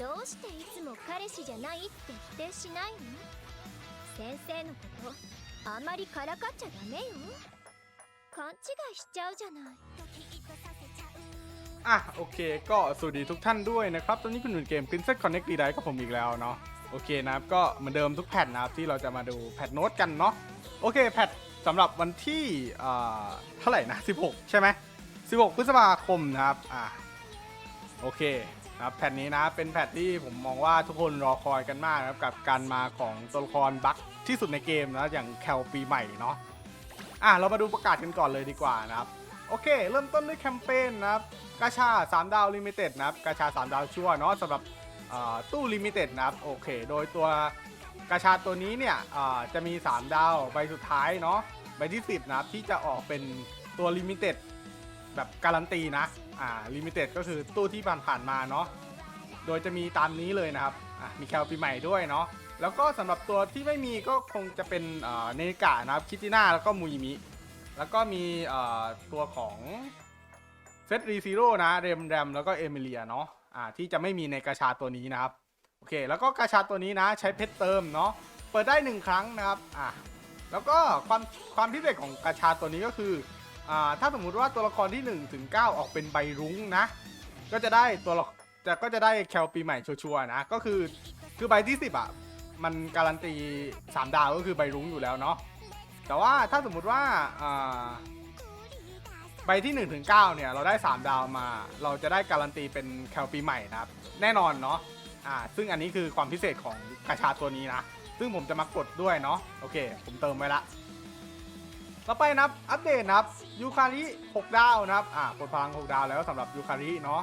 どうしていつも彼氏じゃないって否定しないの先生のことあんまりからかっちゃダメよ勘違いしちゃうじゃない อ่ะโอเค ก็สวัสดีทุกท่านด้วยนะครับ ตอนนี้คุณอยู่ในเกม Princess Connect d ีไดกับผมอีกแล้วเนาะโอเคนะครับก็เหมือนเดิมทุกแพทนะครับที่เราจะมาดูแพทโน้ตกันเนาะโอเคแพทสำหรับวันที่อ่าเท่าไหร่นะ 16 ใช่ไหม16 พฤษภาคมนะครับอ่ะโอเคนะ ครับแพทนี้นะเป็นแพทที่ผมมองว่าทุกคนรอคอยกันมากนะครับกับการมาของตัวละครบัคที่สุดในเกมนะอย่างแคลปีใหม่เนาะอะเรามาดูประกาศกันก่อนเลยดีกว่านะครับโอเค เริ่มต้นด้วยแคมเปญนะครับกาชา 3 ดาวลิมิเต็ดนะครับกาชา 3 ดาวชั่วเนาะสำหรับตู้ลิมิเต็ดนะครับโอเค โดยตัวกาชาตัวนี้เนี่ยจะมี 3 ดาวใบสุดท้ายเนาะใบที่ 10 นะครับที่จะออกเป็นตัวลิมิเต็ดแบบการันตีนะอ่าลิมิเต็ดก็คือตู้ที่ผ่านๆมาเนาะโดยจะมีตามนี้เลยนะครับอะมีแคลปีใหม่ด้วยเนาะแล้วก็สำหรับตัวที่ไม่มีก็คงจะเป็นเนกะนะครับคิติน่าแล้วก็มูยิมิแล้วก็มีตัวของเซตรีซีโร่นะเรมแรมแล้วก็เอมิเลียเนาะอ่าที่จะไม่มีในกาชาตัวนี้นะครับโอเค แล้วก็กาชาตัวนี้นะใช้เพชรเติมเนาะเปิดได้หนึ่งครั้งนะครับอ่าแล้วก็ความความพิเศษของกาชาตัวนี้ก็คือ ถ้าสมมุติว่าตัวละครที่1ถึง9ออกเป็นใบรุ้งนะ ก็จะได้ตัวละจะก็จะได้แคลปีใหม่ชัวร์นะ ก็คือคือใบที่ 10อะมันการันตี 3 ดาวก็คือใบรุ้งอยู่แล้วเนาะแต่ว่าถ้าสมมุติว่าใบที่1ถึง9เนี่ยเราได้ 3 ดาวมา เราจะได้การันตีเป็นแคลปีใหม่นะครับ แน่นอนเนาะอ่าซึ่งอันนี้คือความพิเศษของกาชาตัวนี้นะ ซึ่งผมจะมากดด้วยเนาะโอเค ผมเติมไว้ละ ต่อไปนะครับ อัปเดตนะครับ ยูคาริ6ดาวนะครับ อ่าปลดพลัง 6 ดาวแล้วสำหรับยูคาริเนาะ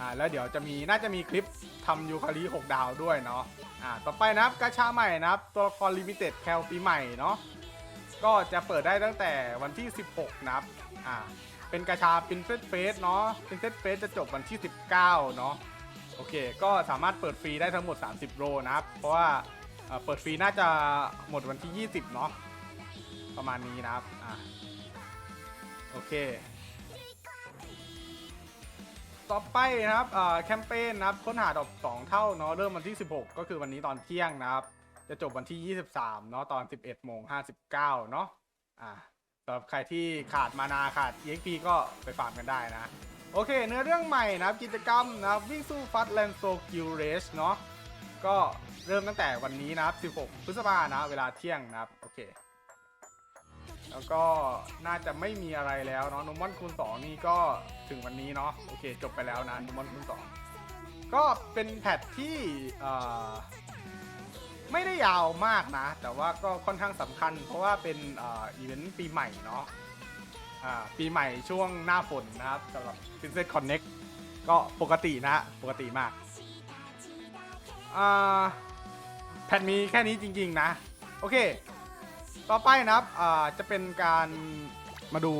อ่า แล้วเดี๋ยวจะมี น่าจะมีคลิปทำยูคาริ6 ดาวด้วยเนาะ อ่า ต่อไปนะครับ กาชาใหม่นะครับ ตัวละครลิมิเต็ดแคลปีใหม่เนาะ ก็จะเปิดได้ตั้งแต่วันที่ 16 นะครับ อ่า เป็นกระชา Princess Face เนาะ Princess Face จะจบวันที่ 19 เนาะ โอเค ก็สามารถเปิดฟรีได้ทั้งหมด 30โรนะครับ เพราะว่าเอ่อเปิดฟรีน่าจะหมดวันที่ 20 เนาะ ประมาณนี้นะครับ อ่าโอเค ต่อไปนะครับแคมเปญนะครับ ค้นหาดอก 2 เท่าเนาะ เริ่มวันที่ 16 ก็คือวันนี้ตอนเที่ยงนะครับ จะจบวันที่ 23 เนาะ ตอน 11โมง59 เนาะ อ่าสำหรับใครที่ขาดมานาขาด EXP ก็ไปฟาร์มกันได้นะ โอเค เนื้อเรื่องใหม่นะครับ กิจกรรมนะครับ วิ่งสู้ฟัดแลนโซกิลเรสเนาะ ก็เริ่มตั้งแต่วันนี้นะครับ 16 พฤษภานะ เวลาเที่ยงนะครับ โอเค แล้วก็น่าจะไม่มีอะไรแล้วเนาะนมอนคูณ2นี่ก็ถึงวันนี้เนาะโอเคจบไปแล้วนะนมอนคูณ2ก็เป็นแพทที่ไม่ได้ยาวมากนะ แต่ว่าก็ค่อนข้างสำคัญ เพราะว่าเป็นเอ่ออีเวนต์ปีใหม่เนาะปีใหม่ช่วงหน้าฝนนะครับสำหรับ Princess Connect ก็ปกตินะปกติมากแผ่นมีแค่นี้จริง ๆ นะ โอเค ต่อไปนะครับอ่าจะเป็นการมาดู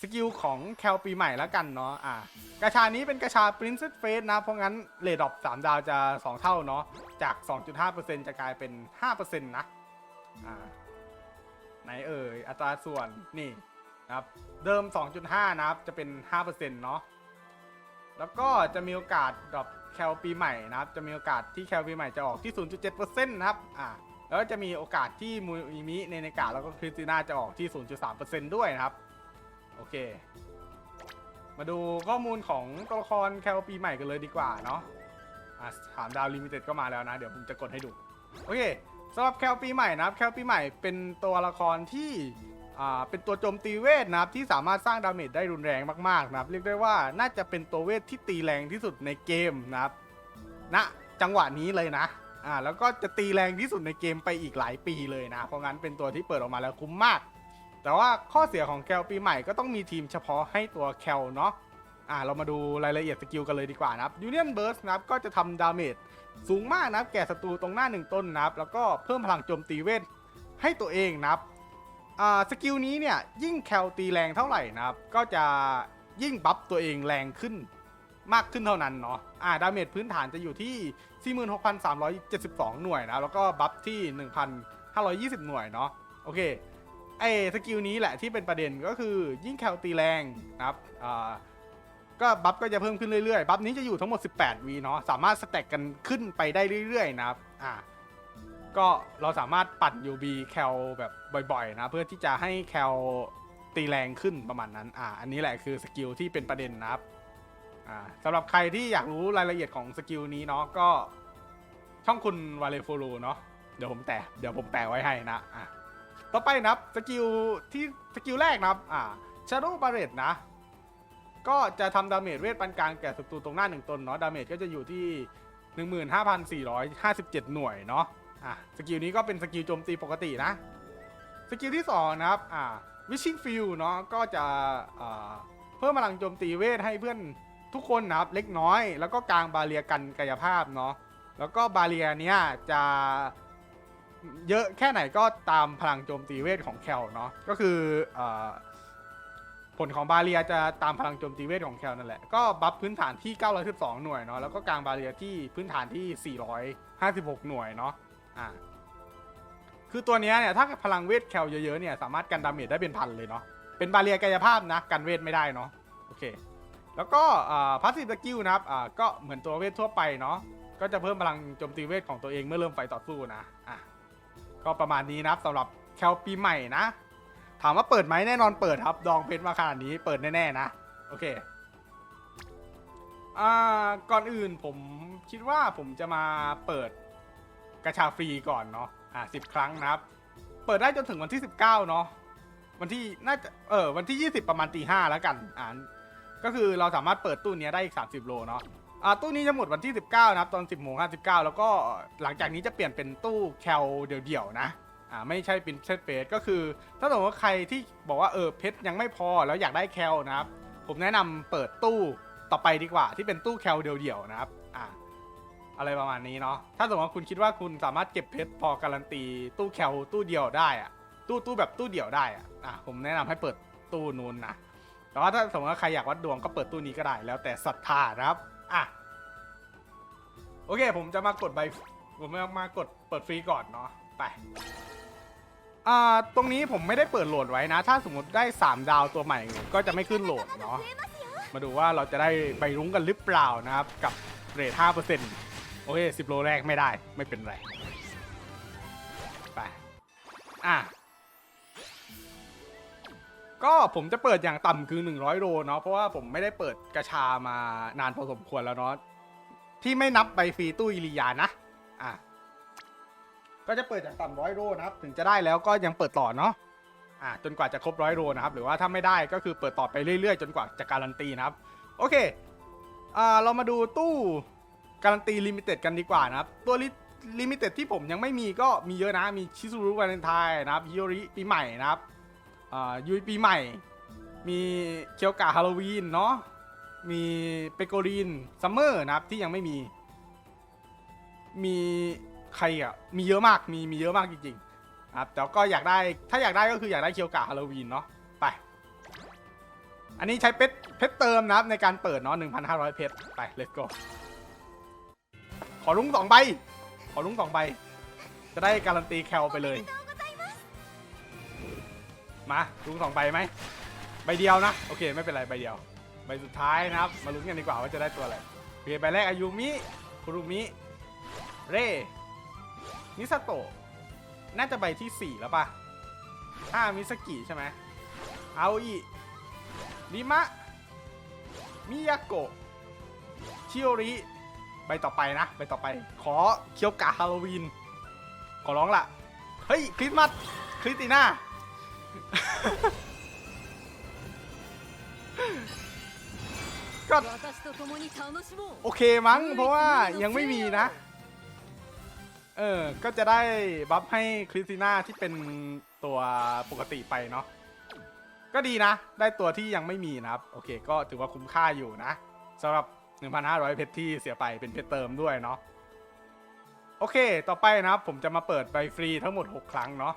สกิลของแคลปีใหม่แล้วกันเนาะอ่ากาชานี้เป็นกาชา Princess Face นะ เพราะงั้นเลดดอป3ดาวจะ 2 เท่าเนาะจาก 2.5%จะกลายเป็น 5%นะอ่าไหนเอ่ยอัตราส่วนนี่นะครับเดิม 2.5 นะครับจะเป็น 5%เนาะแล้วก็จะมีโอกาสดรอปแคลปีใหม่นะครับ จะมีโอกาสที่แคลปีใหม่จะออกที่ 0.7%นะครับอ่า แล้วก็จะมีโอกาสที่มูอิมิเนเนกาแล้วก็คริสติน่าจะออกที่ 0.3%ด้วยนะครับ โอเค มาดูข้อมูลของตัวละครแคลปีใหม่กันเลยดีกว่าเนาะอะถามดาวลิมิเต็ดก็มาแล้วนะ เดี๋ยวผมจะกดให้ดู โอเคสำหรับแคลปีใหม่นะครับ แคลปีใหม่เป็นตัวละครที่เป็นตัวโจมตีเวทนะครับที่สามารถสร้างดาเมจได้รุนแรงมากๆนะครับเรียกได้ว่าน่าจะเป็นตัวเวทที่ตีแรงที่สุดในเกมนะครับณจังหวะนี้เลยนะ อ่าแล้วก็จะตีแรงที่สุดในเกมไปอีกหลายปีเลยนะ เพราะงั้นเป็นตัวที่เปิดออกมาแล้วคุ้มมาก แต่ว่าข้อเสียของแคลปีใหม่ก็ต้องมีทีมเฉพาะให้ตัวแคลเนาะอ่าเรามาดูรายละเอียดสกิลกันเลยดีกว่านะครับยูเนียนเบิร์สนะครับก็จะทำดาเมจสูงมากนะครับแก่ศัตรูตรงหน้าหนึ่งต้นนะครับ แล้วก็เพิ่มพลังโจมตีเวทให้ตัวเองนะครับอ่าสกิลนี้เนี่ยยิ่งแคลตีแรงเท่าไหร่นะครับ ก็จะยิ่งบัฟตัวเองแรงขึ้นมากขึ้นเท่านั้นเนาะ อ่าดาเมจพื้นฐานจะอยู่ที่ 46,372 หน่วยนะ แล้วก็บัฟที่ 1,520 หน่วยเนาะโอเคไอ้สกิลนี้แหละที่เป็นประเด็นก็คือยิ่งแคลตีแรงนะครับอ่าก็บัฟก็จะเพิ่มขึ้นเรื่อยๆ บัฟนี้จะอยู่ทั้งหมด 18วีเนาะสามารถสแต็กกันขึ้นไปได้เรื่อยๆนะครับอ่าก็เราสามารถปั่น UB แคลแบบบ่อยๆนะเพื่อที่จะให้แคลตีแรงขึ้นประมาณนั้นอ่าอันนี้แหละคือสกิลที่เป็นประเด็นนะครับ อ่าสำหรับใครที่อยากรู้รายละเอียดของสกิลนี้เนาะก็ช่องคุณวาเลฟูรูเนาะเดี๋ยวผมแตะเดี๋ยวผมแปะไว้ให้นะอะต่อไปนะครับสกิลที่สกิลแรกนะครับอ่า Shadow Barret นะ ก็จะทำดาเมจเวทปานกลางแก่ศัตรูตรงหน้าหนึ่งตนเนาะดาเมจก็จะอยู่ที่ 15,457 หน่วยเนาะอะสกิลนี้ก็เป็นสกิลโจมตีปกตินะ สกิลที่ 2 นะครับอ่า Wishing Field เนาะก็จะเพิ่มพลังโจมตีเวทให้เพื่อน ทุกคนนะครับเล็กน้อย แล้วก็กลางบาเรียกันกายภาพเนาะแล้วก็บาเรียเนี้ยจะเยอะแค่ไหนก็ตามพลังโจมตีเวทของแคลเนาะก็คืออผลของบาเรียจะตามพลังโจมตีเวทของแคลนั่นแหละก็บัฟพื้นฐานที่ 912 หน่วยเนาะแล้วก็กลางบาเรียที่พื้นฐานที่ 456 หน่วยเนาะอ่าคือตัวเนี้ยเนี่ยถ้าพลังเวทแคลเยอะๆเนี่ยสามารถกันดาเมจได้เป็นพันเลยเนาะเป็นบาเรียกายภาพนะกันเวทไม่ได้เนาะโอเค แล้วก็พาสซีฟสกิลนะครับอ่าก็เหมือนตัวเวททั่วไปเนาะก็จะเพิ่มพลังโจมตีเวทของตัวเองเมื่อเริ่มไฟต่อสู้นะอะก็ประมาณนี้นะครับสำหรับแคลปีใหม่นะ ถามว่าเปิดไหมแน่นอนเปิดครับ ดองเพชรมาขนาดนี้เปิดแน่ๆนะ โอเคอ่าก่อนอื่นผมคิดว่าผมจะมาเปิดกระชาฟรีก่อนเนาะอ่าสิบครั้งนะครับ เปิดได้จนถึงวันที่ 19เนาะวันที่น่าจะเออวันที่ 20 ประมาณตีห้าแล้วกันอ่า ก็คือเราสามารถเปิดตู้นี้ได้อีก 30 โลเนาะอ่าตู้นี้จะหมดวันที่ 19 นะครับ ตอน 10โมง59 แล้วก็หลังจากนี้จะเปลี่ยนเป็นตู้แคลเดี่ยวๆนะอ่าไม่ใช่เป็นเซตเฟสก็คือ ถ้าสมมติว่าใครที่บอกว่าเออเพชรยังไม่พอแล้วอยากได้แคลนะครับ ผมแนะนำเปิดตู้ต่อไปดีกว่า ที่เป็นตู้แคลเดี่ยวๆนะครับอ่าอะไรประมาณนี้เนาะถ้าสมมติว่าคุณคิดว่าคุณสามารถเก็บเพชรพอการันตี ตู้แคลตู้เดียวได้อะตู้ตู้แบบตู้เดี่ยวได้อะอะผมแนะนำให้เปิดตู้นู้นนะ แต่ว่าถ้าสมมติว่าใครอยากวัดดวงก็เปิดตู้นี้ก็ได้แล้วแต่ศรัทธานะครับ อะ โอเค ผมจะมากดใบ ผมมามากดเปิดฟรีก่อนเนาะ ไปอ่าตรงนี้ผมไม่ได้เปิดโหลดไว้นะ ถ้าสมมติได้ 3 ดาวตัวใหม่ก็จะไม่ขึ้นโหลดเนาะ มาดูว่าเราจะได้ใบรุ้งกันหรือเปล่านะครับ กับเรท5%โอเค10โลแรกไม่ได้ไม่เป็นไร ไป อะ ก็ผมจะเปิดอย่างต่ำคือ 100 โลเนาะเพราะว่าผมไม่ได้เปิดกระชามานานพอสมควรแล้วเนาะที่ไม่นับใบฟรีตู้อิริยานะอะก็จะเปิดอย่างต่ำร้อยโลนะครับ ถึงจะได้แล้วก็ยังเปิดต่อเนาะอะจนกว่าจะครบร้อยโลนะครับหรือว่าถ้าไม่ได้ก็คือเปิดต่อไปเรื่อยๆ จนกว่าจะการันตีนะครับ โอเคอ่าเรามาดูตู้การันตีลิมิเต็ดกันดีกว่านะครับ ตัวลิมิเต็ดที่ผมยังไม่มีก็มีเยอะนะมีชิซูรุวาเลนไทน์นะครับฮิโอริปีใหม่นะครับ อ่ายุยปีใหม่ มีเคียวกะฮาโลวีนเนาะมีเปโกรีนซัมเมอร์นะครับที่ยังไม่มี มีใครอะมีเยอะมากมีมีเยอะมากจริงๆครับแต่ก็อยากได้ถ้าอยากได้ก็คืออยากได้เคียวกะฮาโลวีนเนาะไป อันนี้ใช้เพชรเพชรเติมนะครับในการเปิดเนาะ1,500 เพชรไป let's go ขอลุงสองใบ ขอลุงสองใบ จะได้การันตีแคลไปเลย มาลุงสองใบไหมใบเดียวนะโอเคไม่เป็นไรใบเดียวใบสุดท้ายนะครับ มาลุ้นกันดีกว่าว่าจะได้ตัวอะไรโอเคใบแรกอายุมิคุรุมิเรมิซาโตะน่าจะใบที่ 4 แล้วป่ะอ่ามิสกิใช่ไหมเอาอิริมะมิยาโกะชิโอริใบต่อไปนะใบต่อไป ขอเคียวกะฮาโลวีนขอร้องละเฮ้ยคริสต์มาสคริสติน่า ก็โอเคมั้ง เพราะว่ายังไม่มีนะ เออ ก็จะได้บัฟให้คริสติน่าที่เป็นตัวปกติไปเนาะ ก็ดีนะ ได้ตัวที่ยังไม่มีนะครับ โอเค ก็ถือว่าคุ้มค่าอยู่นะสำหรับ 1,500 เพชรที่เสียไปเป็นเพชรเติมด้วยเนาะ โอเค ต่อไปนะครับ ผมจะมาเปิดใบฟรีทั้งหมด 6 ครั้งเนาะ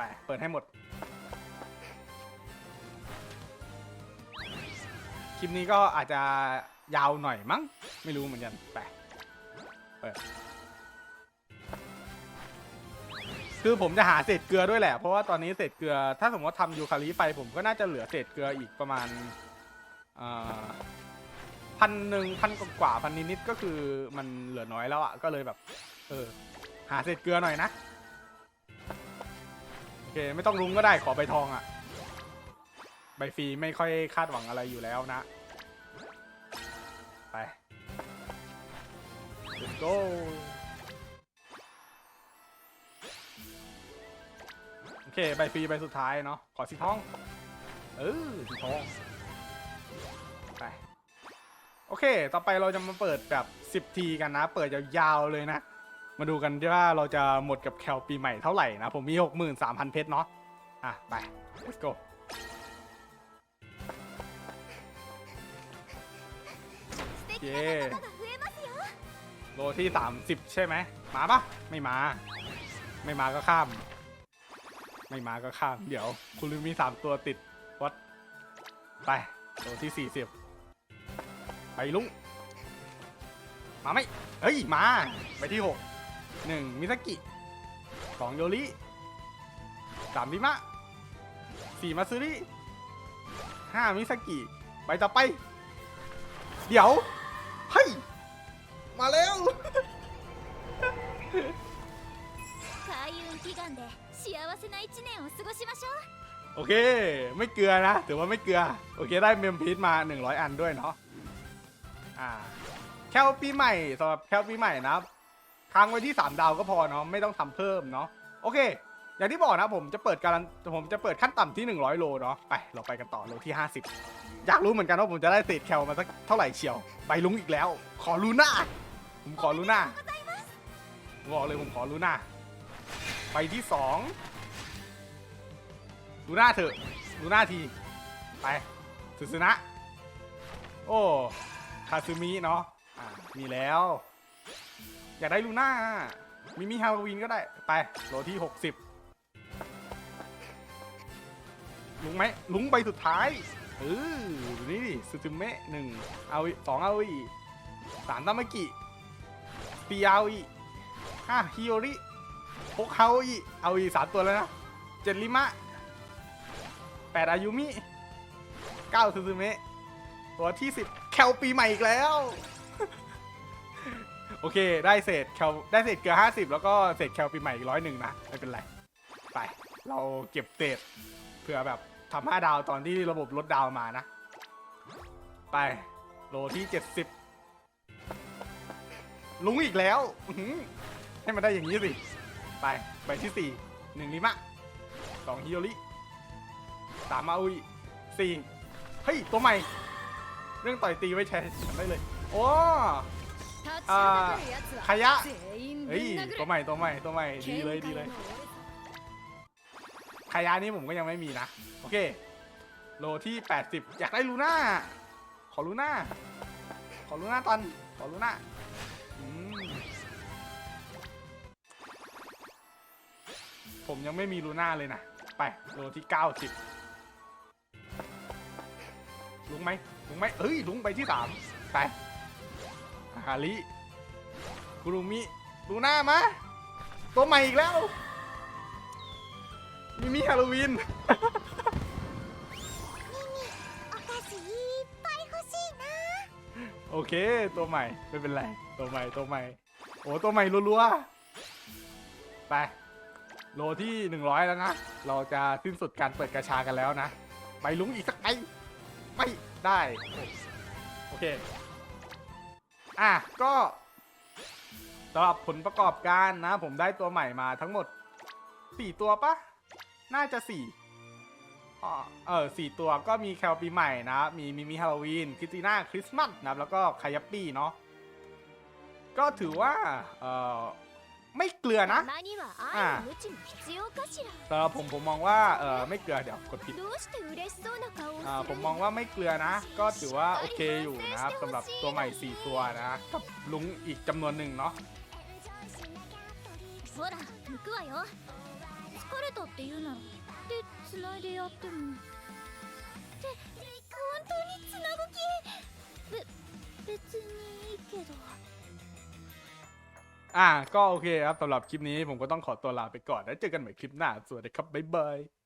ไป เปิดให้หมด คลิปนี้ก็อาจจะยาวหน่อยมั้ง ไม่รู้เหมือนกัน ไป เปิด คือผมจะหาเศษเกลือด้วยแหละ เพราะว่าตอนนี้เศษเกลือ ถ้าสมมติว่าทำยูคาลิไปผมก็น่าจะเหลือเศษเกลืออีกประมาณพันหนึ่งพันกว่าพันนิดๆก็คือมันเหลือน้อยแล้วอะก็เลยแบบ เออ หาเศษเกลือหน่อยนะ อเคไม่ต้องรุ้งก็ได้ขอใบทองอะใบฟรีไม่ค่อยคาดหวังอะไรอยู่แล้วนะ ไป let's go โอเคใบฟรีใบสุดท้ายเนาะขอสีทอง เออสีทองไปโอเค ต่อไปเราจะมาเปิดแบบ 10 ทีกันนะ เปิดยาวๆเลยนะ มาดูกันว่าเราจะหมดกับแคลปีใหม่เท่าไหร่นะ ผมมี 63,000 เพชรเนาะอะ ไป let's go เย้โลที่ 30 ใช่ไหมมาปะไม่มา ไม่มาก็ข้าม ไม่มาก็ข้าม เดี๋ยว คุณลืมมี 3 ตัวติดวัดไปโลที่ 40 ไปลุงมาไหมเฮ้ย มา ไปที่ 6 1. มิซากิ 2. โยริสามริมะสี่มาซึริห้ามิซากิไปต่อไป เดี๋ยวเฮ้ยมาแล้วโอเค ไม่เกลือนะถือว่าไม่เกลือ โอเคได้เมมพีทมา 100 อันด้วยเนาะอ่แคลปีใหม่สำหรับแคลปีใหม่นะครับ ค้างไว้ที่ 3 ดาวก็พอเนาะไม่ต้องทำเพิ่มเนาะโอเค อย่างที่บอกนะผมจะเปิดการันผมจะเปิดขั้นต่ำที่ 100 โลเนาะไปเราไปกันต่อโลที่ 50 อยากรู้เหมือนกันว่าผมจะได้เศษแคลมาสักเท่าไหร่เชียว ไปลุงอีกแล้ว ขอลูน่าผมขอลูน่าบอกเลยผมขอลูน่าไปที่สองดูหน้าเถอะดูหน้าทีไปสุสนะโอ้คาซึมิเนาะอ่ามีแล้ว อยากได้ลูน่ามิมิฮาโลวีนก็ได้ ไปโลที่ 60 ลุงไหมลุงใบสุดท้ายเออนี่ดิซูซูเมะหนึ่งเอาอีสองเอาอีสามตามากิตีเอาอีห้าฮิโอริหกเฮาอีเอาอีสามตัวแล้วนะเจ็ดลิมะแปดอายุมิเก้าซูซูเมะตัวที่สิบแคลปีใหม่อีกแล้ว โอเค ได้เศษแคลได้เศษเกลือห้าสิบแล้วก็เศษแคลปีใหม่อีกร้อยหนึ่งนะ ไม่เป็นไร ไป เราเก็บเศษเผื่อแบบทำห้าดาวตอนที่ระบบลดดาวมานะ ไป โลที่เจ็ดสิบลุงอีกแล้ว ให้มันได้อย่างนี้สิ ไป ไปที่สี่หนึ่งลิมะสองฮิโอริสามมาอุยสี่เฮ้ย ตัวใหม่ เรื่องต่อยตีไว้แชร์ได้เลย โอ้ อาขยะเฮ้ยตัวใหม่ตัวใหม่ตัวใหม่ดีเลยดีเลยขยะนี้ผมก็ยังไม่มีนะ โอเค โลที่ 80 อยากได้ลูน่า ขอลูน่า ขอลูน่าตอน ขอลูน่าผมยังไม่มีลูน่าเลยนะ ไป โลที่ 90 ลุงไหมลุงไหมเฮ้ย ลุงไปที่ 3 ไป ฮาริคุรุมิดูหน้ามาตัวใหม่อีกแล้วมิมิฮาโลวีนโอเค ตัวใหม่ ไม่เป็นไร ตัวใหม่ ตัวใหม่ โอ้ ตัวใหม่รัวๆ ไป โลที่ 100 แล้วนะ เราจะสิ้นสุดการเปิดกระชากันแล้วนะ ไปลุ้งอีกสักไป ไม่ได้ โอเค อะก็สำหรับผลประกอบการนะ ผมได้ตัวใหม่มาทั้งหมด 4 ตัวปะน่าจะ4อ่เออสี่ตัวก็มีแคลปีใหม่นะ มีมิมิฮาโลวีนคริสติน่าคริสต์มาสนะแล้วก็คายัปปี้เนาะก็ถือว่าเออ ไม่เกลือนะ たまには愛の無知も必要かしら สำหรับผมผมมองว่าเออไม่เกลือเดี๋ยวกดผิด どうして嬉しそうな顔をす อ่า る ผมมองว่าไม่เกลือนะ ก็ถือว่าโอเคอยู่นะครับสำหรับตัวใหม่ 4 ตัวนะกับลุงอีกจำนวนหนึ่งเนาะ ほら行くわよ疲れたって言うならでつないでやってもって本当につなぐ気べ別にいいけど อ่า ก็โอเคครับสำหรับคลิปนี้ผมก็ต้องขอตัวลาไปก่อน แล้วเจอกันใหม่คลิปหน้า สวัสดีครับ บ๊ายบาย